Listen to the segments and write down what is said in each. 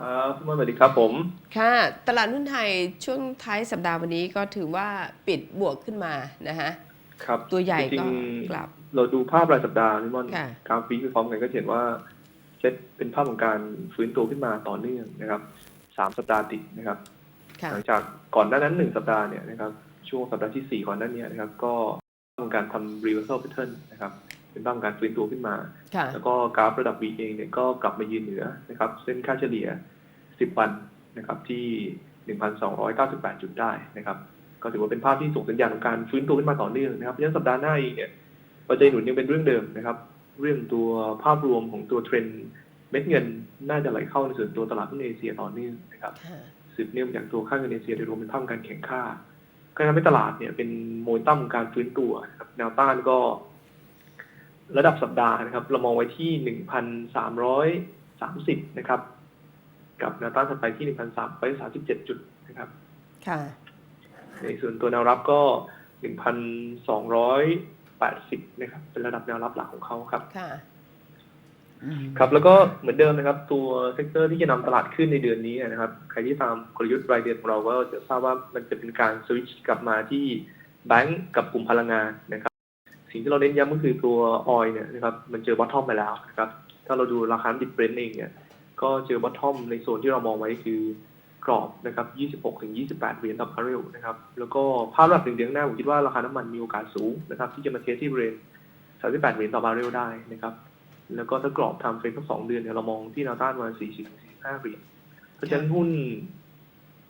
ครับสวัสดีครับผม ค่ะ ตลาดหุ้นไทยช่วงท้ายสัปดาห์วันนี้ก็ถือว่าปิดบวกขึ้นมานะฮะ ครับตัวใหญ่จริก็งกลับ ๆเราดูภาพรายสัปดาห์นี่มันค่ะ กราฟีคือพร้อมกันก็จะเห็นว่าเซ็ตเป็นภาพของการฟื้นตัวขึ้นมาต่อเนื่องนะครับสามสัปดาห์ติดนะครับ ค่ะ หลังจากก่อนหน้านั้นหนึ่งสัปดาห์เนี่ยนะครับช่วงสัปดาห์ที่สี่ก่อนหน้านี้นะครับก็เป็นการทำ reversal pattern นะครับ เป็นภาพของการฟื้นตัวขึ้นมาค่ะแล้วก็กราฟระดับ V เองเนี่ยก็กลับมายืนเหนือนะครับ เส้นค่าเฉลี่ย 10 วันนะครับที่ 1,298 จุดได้นะครับ ก็ถือว่าเป็นภาพที่ส่งสัญญาณของการฟื้นตัวขึ้นมาต่อเนื่องนะครับเพราะฉะนั้นสัปดาห์หน้าเองเนี่ยปัจจัยหนุนยังเป็นเรื่องเดิมนะครับ เรื่องตัวภาพรวมของตัวเทรนด์เม็ดเงินน่าจะไหลเข้าในส่วนตัวตลาดหุ้นเอเชียต่อเนื่องนะครับค่ะสืบเนื่องมาจากตัวค่าเงินเอเชียโดยรวมเป็นภาพของการแข่งค่าก็ทำให้ตลาดเนี่ยเป็นโมเมนตัมของการฟื้นตัวนะครับแนวต้านก็ ระดับสัปดาห์นะครับ เรามองไว้ที่หนึ่งพันสามร้อยสามสิบนะครับ กับแนวต้านถัดไปที่หนึ่งพันสามร้อยสามสิบเจ็ดจุดนะครับ ค่ะ ในส่วนตัวแนวรับก็หนึ่งพันสองร้อยแปดสิบนะครับ เป็นระดับแนวรับหลักของเขาครับ ค่ะอืมครับ แล้วก็เหมือนเดิมนะครับ ตัวเซกเตอร์ที่จะนำตลาดขึ้นในเดือนนี้นะครับ ใครที่ตามกลยุทธ์รายเดือนของเราก็จะทราบว่ามันจะเป็นการสวิตช์กลับมาที่แบงก์กับกลุ่มพลังงานนะครับ สิ่งที่เราเน้นย้ำก็คือตัวออยเนี่ยนะครับมันเจอบอททอมไปแล้วนะครับถ้าเราดูราคาดิบเบรนท์เองเนี่ยก็เจอบอททอมในโซนที่เรามองไว้คือกรอบนะครับ 26 ถึง 28 เหรียญต่อบาร์เรลนะครับ แล้วก็ภาพระดับหนึ่งเดือนหน้าผมคิดว่าราคาน้ำมันมีโอกาสสูงนะครับ ที่จะมาเทสที่บริเวณ38 เหรียญต่อบาร์เรลได้นะครับ แล้วก็ถ้ากรอบทม์เฟรมทั้งสองเดือนเนี่ยเรามองที่แนวต้านประมาณ40 45 เหรียญ เพราะฉะนั้นหุ้น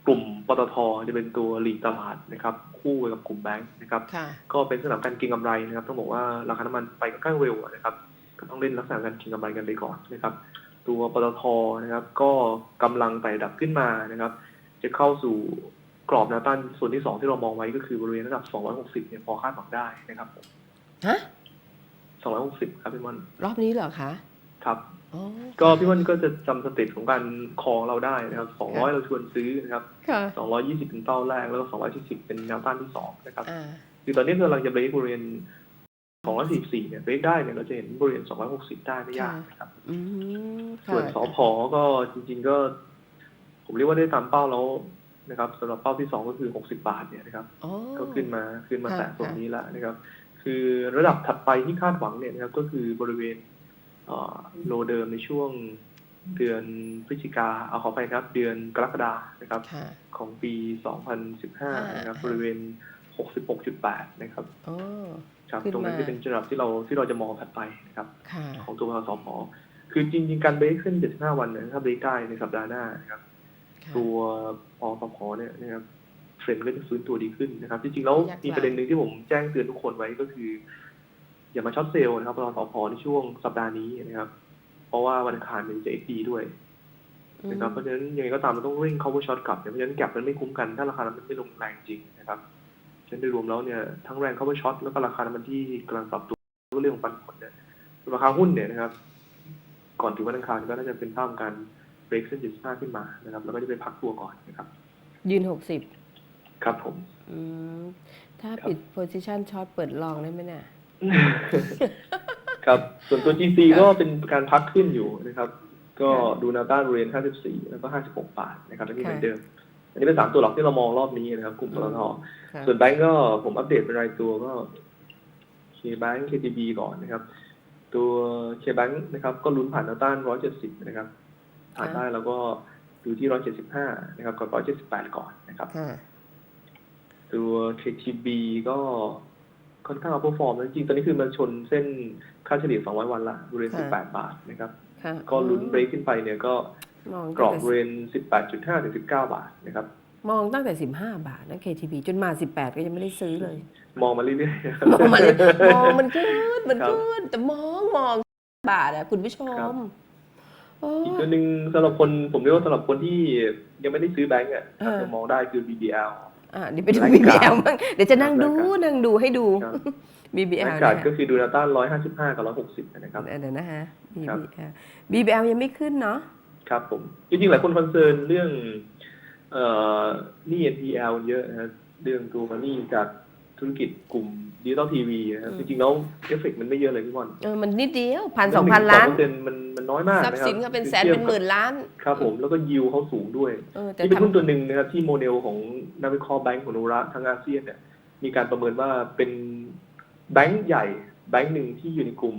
กลุ่มปตทจะเป็นตัวหลีดตลาดนะครับคู่ไปกับกลุ่มแบงค์นะครับค่ะก็เป็นสนามการเก็งกำไรนะครับต้องบอกว่าราคาน้ำมันไปค่อนข้างเร็วอะนะครับก็ต้องเล่นลักษณะการเก็งกำไรกันไปก่อนนะครับ ตัวปตทนะครับก็กำลังไต่ระดับขึ้นมานะครับ จะเข้าสู่กรอบแนวต้านส่วนที่สองที่เรามองไว้ก็คือบริเวณระดับ 260 เนี่ยพอคาดหวังได้นะครับฮะ260 ครับพี่มอนรอบนี้เหรอคะ ครับ อ๋อก็พี่มอนก็จะจำสเต็ปของการคอเราได้นะครับ200เราชวนซื้อนะครับค่ะ220เป็นเป้าแรกแล้วก็240เป็นแนวต้านที่สองนะครับ อ่าคือตอนนี้กำลังจะเบรกบริเวณ244เนี่ยเบรกได้เนี่ยเราจะเห็นบริเวณ260 ได้ไม่ยากนะครับ อืมค่ะส่วนสอพอก็จริง ๆก็ ผมเรียกว่าได้ตามเป้าแล้วนะครับสำหรับเป้าที่สองก็คือ 60 บาทเนี่ยนะครับ อ๋อ ก็ขึ้นมาขึ้นมาค่ะแตะตรงค่ะ นี้แล้วนะครับ คือระดับถัดไปที่คาดหวังเนี่ยนะครับก็คือบริเวณ โลเดิมในช่วงเดือนพฤศจิกาเอาขอไปครับ เดือนกรกฎานะครับค่ะของปี 2015 นะครับอ่าบริเวณ 66.8 นะครับอ๋อครับขึ้นตรงนั้นมาจะเป็นระดับที่เราที่เราจะมองถัดไปนะครับค่ะของตัวสพคือจริง ๆ การเบรกขึ้น 75 วันเนี่ยถ้าเบรกได้ในสัปดาห์หน้านะครับค่ะตัวปอสพเนี่ยนะครับเทรนด์ก็จะฟื้นตัวดีขึ้นนะครับ จริงๆแล้วอยากมีประเด็นหนึ่งที่ผมแจ้งเตือนทุกคนไว้ก็คือ อย่ามาช็อตเซลล์นะครับปอสพในช่วงสัปดาห์นี้นะครับ เพราะว่าวันอังคารเป็นจะเอ็กดีด้วยนะครับเพราะฉะนั้นยังไงก็ตามเราต้องเร่ง cover shot กลับเนี่ยเพราะฉะนั้นแก็บมันไม่คุ้มกันถ้าราคาน้ำมันไม่ลงแรงจริงนะครับฉะนั้นโดยรวมแล้วเนี่ยทั้งแรง cover shot แล้วก็ราคาน้ำมันที่กำลังปรับตัวแล้วก็เรื่องของปันผลเนี่ยราคาหุ้นเนี่ยนะครับ ก่อนถึงวันอังคารก็น่าจะเป็นภาพของการ break เส้น75ขึ้นมานะครับ แล้วก็จะไปพักตัวก่อนนะครับ ยืนหกสิบครับผม อืม ถ้าครับปิด position short เปิดลองได้ไหมเนี่ย ครับ ส่วนตัว GC ครับก็เป็นการพักขึ้นอยู่นะครับ ก็ดูแนวต้านบริเวณ 54 แล้วก็ 56 บาทนะครับอันนี้เหมือนเดิม อันนี้เป็นสามตัวหลักที่เรามองรอบนี้นะครับ กลุ่มปตทค่ะส่วนแบงก์ก็ผมอัปเดตเป็นรายตัวก็ KBank KTB ก่อนนะครับ ตัว KBank นะครับ ก็ลุ้นผ่านแนวต้าน 170 นะครับ ผ่านได้แล้วก็ดูที่ 175 นะครับกับ178 ก่อนนะครับค่ะตัว KTB ก็ ค่อนข้างเอาพอฟอร์มจริงๆ ตอนนี้คือมันชนเส้นค่าเฉลี่ย 200 วันละบริเวณค่ะ18 บาทนะครับ ค่ะก็ลุ้นเบรกขึ้นไปเนี่ยก็มองกรอบตั้งบริแต่เวณ 18.5ถึง19 บาทนะครับ มองตั้งแต่สิบห้าบาทนะ KTB จนมาสิบแปดก็ยังไม่ได้ซื้อเลย มองมาเรื่อยมองมาเลยมองมันขึ้นมันครับขึ้นแต่มองมองบาทอะคุณผู้ชครับ มโอ้ อีกตัวหนึ่งสำหรับคนผมเรียกว่าสำหรับคนที่ยังไม่ได้ซื้อแบงก์อะเออจะมองได้คือ BBL อะเดี๋ยวไปดูรายการ BBL บ้างเดี๋ยวจะนั่งดูรายการนั่งดูให้ดู ครับ BBL อากาศนะก็ฮะคือดูแนวต้าน155กับ160นะครับ เดี๋ยวนะฮะ ครับ BBL BBL ยังไม่ขึ้นเนาะ ครับผม จริงๆ หลายคนคอนเซิร์นเรื่อง เอ่อหนี้ NPL เยอะนะครับเรื่องตัวหนี้จากธุรกิจกลุ่ม ดิจิตอลทีวีนะครับอืมจริงๆแล้วเอฟเฟกต์มันไม่เยอะเลยพี่บอลเออมันนิดเดียวพันสองพันล้านเปอร์เซ็นต์มันมันน้อยมากทรัพนะย์ครับสินก็เป็นแสนทียเป็บนกับหมื่นล้าน ครับผมแล้วก็ยิวเขาสูงด้วยเออแต่นี่เป็นหุ้นทำตัวหนึ่งนะครับที่โมเดลของนักวิเคราะห์แบงก์ของนุระทั้งอาเซียนเนี่ยมีการประเมินว่าเป็นแบงก์ใหญ่แบงก์หนึ่งที่อยู่ในกลุ่ม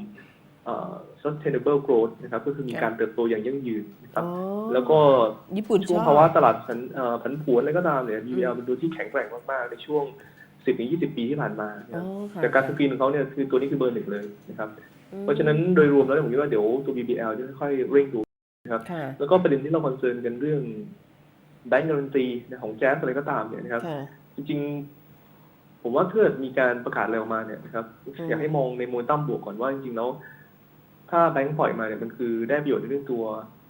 เอ่อ sustainable growth นะครับก็คือมีการเติบโตอย่างยั่งยืนนะครับอ๋อแล้วก็ญี่ปุ่นชช่วงอบภาวะตลาดผันเอ่อผันผวนอะไรก็ตามเนี่ย BBL เป็นตัวที่แข็งแกร่งมากๆในช่วง 10-20ปีที่ผ่านมานะคอ๋รัอบค่ะจากการสกรีนของเขาเนี่ยคือตัวนี้คือเบอร์หนึ่งเลยนะครับอืมเพราะฉะนั้นโดยรวมแล้วผมคิดว่าเดี๋ยวตัว BBL จะค่อยๆเร่งตัวค่ะแล้วก็ประเด็นที่เราคอนเซิร์นกันเรื่องแบงก์การันตีของแจ๊สอะไรก็ตามเนี่ยนะครับค่ะจริงๆ ผมว่าถ้าเกิดมีการประกาศอะไรออกมาเนี่ยนะครับอืมอยากให้มองในโมเมนตัมบวกก่อนว่าจริงๆแล้วถ้าแบงก์ปล่อยมาเนี่ยมันคือได้ประโยชน์ในเรื่องตัว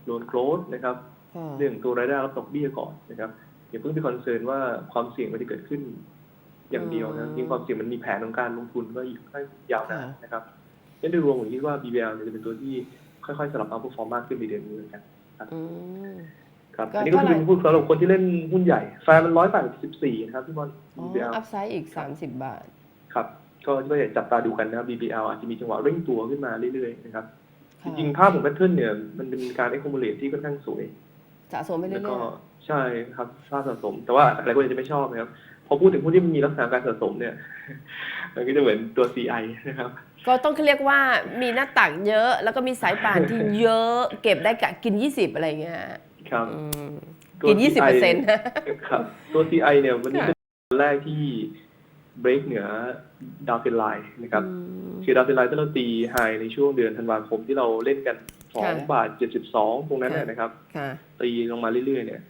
โลนโกลดนะครับค่ะเรื่องตัวรายได้รับดอกเบี้ยก่อนนะครับอย่าเพิ่งไปคอนเซิร์นว่าความเสี่ยงมันจะเกิดขึ้น อย่างเดียวนะจริงๆความเสี่ยงมันมีแผนของการลงทุนก็อีกค่อนข้างยาวนานนะครับนั่นโดยรวมผมคิดว่า BBL เนี่ยจะเป็นตัวที่ค่อยๆสลับเอาพอฟอร์มมากขึ้นในเดือนนี้เหมือนกันอืมครับก็อันนี้ก็คือเท่าไหร่เป็นหุ้นสำหรับคนที่เล่นหุ้นใหญ่แฟร์มันร้อยแปดสิบสี่นะครับพี่บอลอ๋อ BBL อัพไซด์อีกสามสิบบาท ครับก็ก็อยากจับตาดูกันนะครับ BBL อาจจะมีจังหวะเร่งตัวขึ้นมาเรื่อยๆนะครับจค่ะริงๆภาพของแพทเทิร์นเนี่ยมันเป็นการ accumulate ที่ค่อนข้างสวยสะสมไปเรื่แล้วก็อยใช่ครับภาพสะสม แต่ว่าหลายคนอาจจะไม่ชอบนะครับ พอพูดถึงหุ้นที่มันมีลักษณะการสะสมเนี่ย มันก็จะเหมือนตัว CI นะครับๆก็ต้องเรียกว่ามีหน้าตักเยอะ แล้วก็มีสายป่านที่เยอะ เก็บได้กะกินยี่สิบอะไรเงี้ยครับอืมตัวกินยี่สิบเปอร์เซ็ CI นต์ครับ ตัว CI เนี่ยวันนี้ค่ะเป็นวันแรกที่ break เหนือดาวเทนไลน์นะครับ คือดาวเทนไลน์ที่เราตีไฮในช่วงเดือนธันวาคมที่เราเล่นกันสองบาทเจ็ดสิบสองตรงนั้นเนี่ยนะครับค่ะตีลงมาเรื่อยๆเนี่ย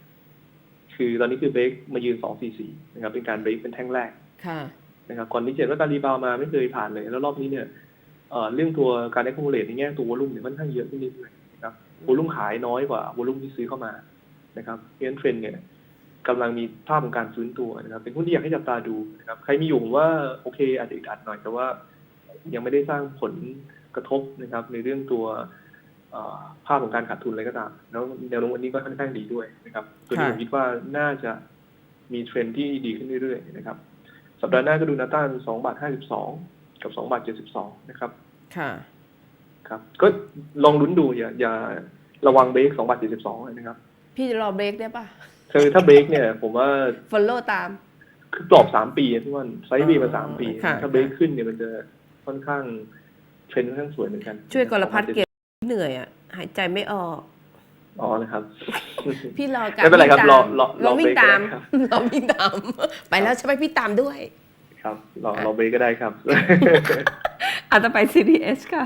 คือตอนนี้คือเบรกมายืนสองสี่สี่นะครับเป็นการเบรกเป็นแท่งแรกค่ะนะครับก่อนนี้เจ็ดว่าการรีบาวด์มาไม่เคยผ่านเลย แล้วรอบนี้เนี่ยเอ่อเรื่องตัวการได้คอมเลตในแง่ตัววอลุ่มเนี่ยค่อนข้างเยอะขึ้นเรื่อยๆนะครับวอลุ่มขายน้อยกว่าวอลุ่มที่ซื้อเข้ามานะครับเพราะฉะนั้นเทรนด์เนี่ยกำลังมีภาพของการฟื้นตัวนะครับ เป็นหุ้นที่อยากให้จับตาดูนะครับใครมีอยู่ผมว่าโอเคอาจจะอึดอัดหน่อยแต่ว่ายังไม่ได้สร้างผลกระทบนะครับ ในเรื่องตัวเอ่อ ภาพของการขาดทุนอะไรก็ตามแล้วแนวโน้มวันนี้ก็ค่อนข้างดีด้วยนะครับ ตัวนี้ค่ะผมคิดว่าน่าจะมีเทรนด์ที่ดีขึ้นเรื่อยๆนะครับ สัปดาห์หน้าก็ดูนาต้านสองบาทห้าสิบสองกับสองบาทเจ็ดสิบสองนะครับ ค่ะ ครับ ก็ลองลุ้นดูอย่าอย่าระวังเบรกสองบาทเจ็ดสิบสองนะครับ พี่จะรอเบรกได้ปะคือถ้าเบรกเนี่ย ผมว่าฟอลโล่ตาม คือกรอบสามปีอะทุกวันไซด์เวย์มาสามปีค่ะถ้าเบรกขึ้นเนี่ยมันจะค่อนข้างเทรนด์ค่อนข้างสวยเหมือนกัน ช่วยกรพัฒน์เก็บ เหนื่อยอะหายใจไม่ออก อ๋อนะครับ พี่รอกาไม่เป็นไรครับวิ่งรอตามรอรอวิ่งเบรกก็ตาได้มครับ รอวิ่งตาม ไปแล้วใช่ไหมพี่ตามด้วยครับรอรอเบรกก็ได้ครับ อาจจะไป CDS ค่ะ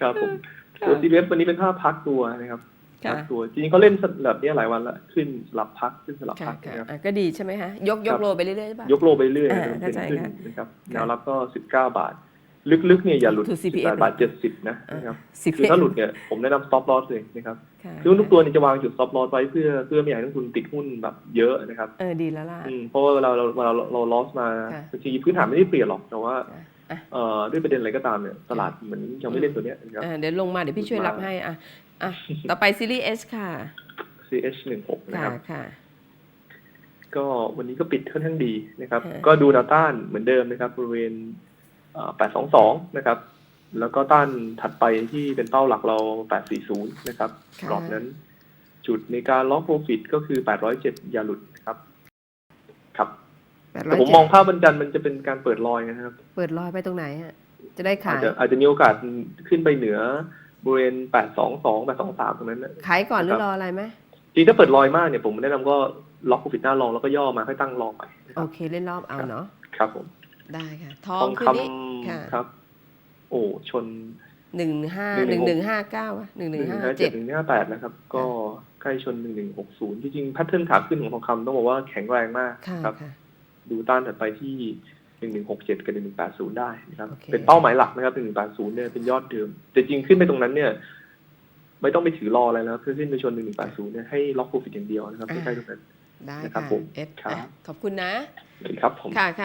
ครับผมค่ะตัว CPF วันนี้เป็นภาพพักตัวนะครับค่ะ พักตัวจริงๆเขาเล่นแบบนี้หลายวันละขึ้นสลับพักขึ้นสลับค่ะพักค่ะนะครับ อะก็ดีใช่ไหมฮะ ยกยครักบ โลไปเรื่อยๆใช่ปะ ยกโลไปเรื่อยอ่าเป็นเข้าใจขึ้นค่ะนะครับค่ะแนวรับก็สิบเก้าบาท ลึกๆเนี่ยอย่าหลุด To สิบ CPF แปดบาทเจ็ดสิบนะอะนะครับสิบคือถ้าหลุดเนี่ยผมแนะนำ stop loss เลยนะครับค่ะคือทุกตัวเนี่ยจะวางจุด stop loss ไว้เพื่อเพื่อไม่อยากให้นักลงทุนติดหุ้นแบบเยอะนะครับเออดีแล้วล่ะอืมเพราะว่าเวลาเราเวลาเราเรา loss มาค่ะบางทีพื้นฐานไม่ได้เปลี่ยนหรอกแต่ว่าอะเอ่อด้วยประเด็นอะไรก็ตามเนี่ยตลาดเหมือนยังไม่เล่นตัวเนี้ยนะครับอะเดี๋ยวลงมาเดี๋ยวพี่ช่วยรับให้อะอะต่อไปซีรีส์ S ค่ะ CH หนึ่งหกนะค่ะครับค่ะก็วันนี้ก็ปิดค่อนข้างดีนะครับค่ะก็ดูแนวต้านเหมือนเดิมนะครับบริเวณ แปดสองสองนะครับ แล้วก็ต้านถัดไปที่เป็นเป้าหลักเราแปดสี่ศูนย์นะครับค่ะกรอบนั้น จุดในการล็อกโปรฟิตก็คือแปดร้อยเจ็ดอย่าหลุดนะครับ ครับแปดร้แต่อยผมเจ็มองดภาพบรรจันทร์มันจะเป็นการเปิดรอยนะครับ เปิดรอยไปตรงไหนฮะ จะได้อาจขายจะอาจจะมีโอกาสขึ้นไปเหนือบริเวณแปดสองสองแปดสองสามตรงนั้นนะขายก่อนหรืครัอบรออะไรไหมจริงถ้าเปิดรอยมากเนี่ยผมแนะนำก็ล็อกโปรฟิตหน้ารองแล้วก็ย่อมาค่อยตั้งรองไปนะคโอรับเคเล่นรอบเอาเนาะ ครับผม ได้ค่ะ ทอทงองคืคนนี้ค่ะำครับ โอ้ชนหนึ่งห้าหหนึ่นึ่งงหหนึ่นึ่งงห้าเก้าหนึ่งหหนึ่นึ่งงห้าห้าเจ็เจ็ดดหนึ่งห้าแปดนะครับ ก็ใกล้ชนหนึ่งหนึ่งหกศูนย์ที่จริงแพทเทิร์นขาขึ้นของทองคำต้องบอกว่าแข็งแรงมากค่ะครับค่ะดูต้านถัดไปที่หนึ่งหนึ่งหกเจ็ดกับหนึ่งหนึ่งแปดศูนย์ได้นะครับโอเคเป็นเป้าหมายหลักนะครับหนึ่งหนึ่งแปดศูนย์เนี่ยเป็นยอดเดิม แต่จริงขึ้นไปตรงนั้นเนี่ย ไม่ต้องไปถือรออะไรแล้วคือขึ้นไปชนหนึ่งหนึ่งแปดศูนย์เนี่ยให้ล็อกโปรฟิตอย่างเดียวนะครับใกล้ๆตรงนั้นได้นะครับค่ะผมเอสครับขอบคุณนะสวัสดีครับผมค่ะค่ะ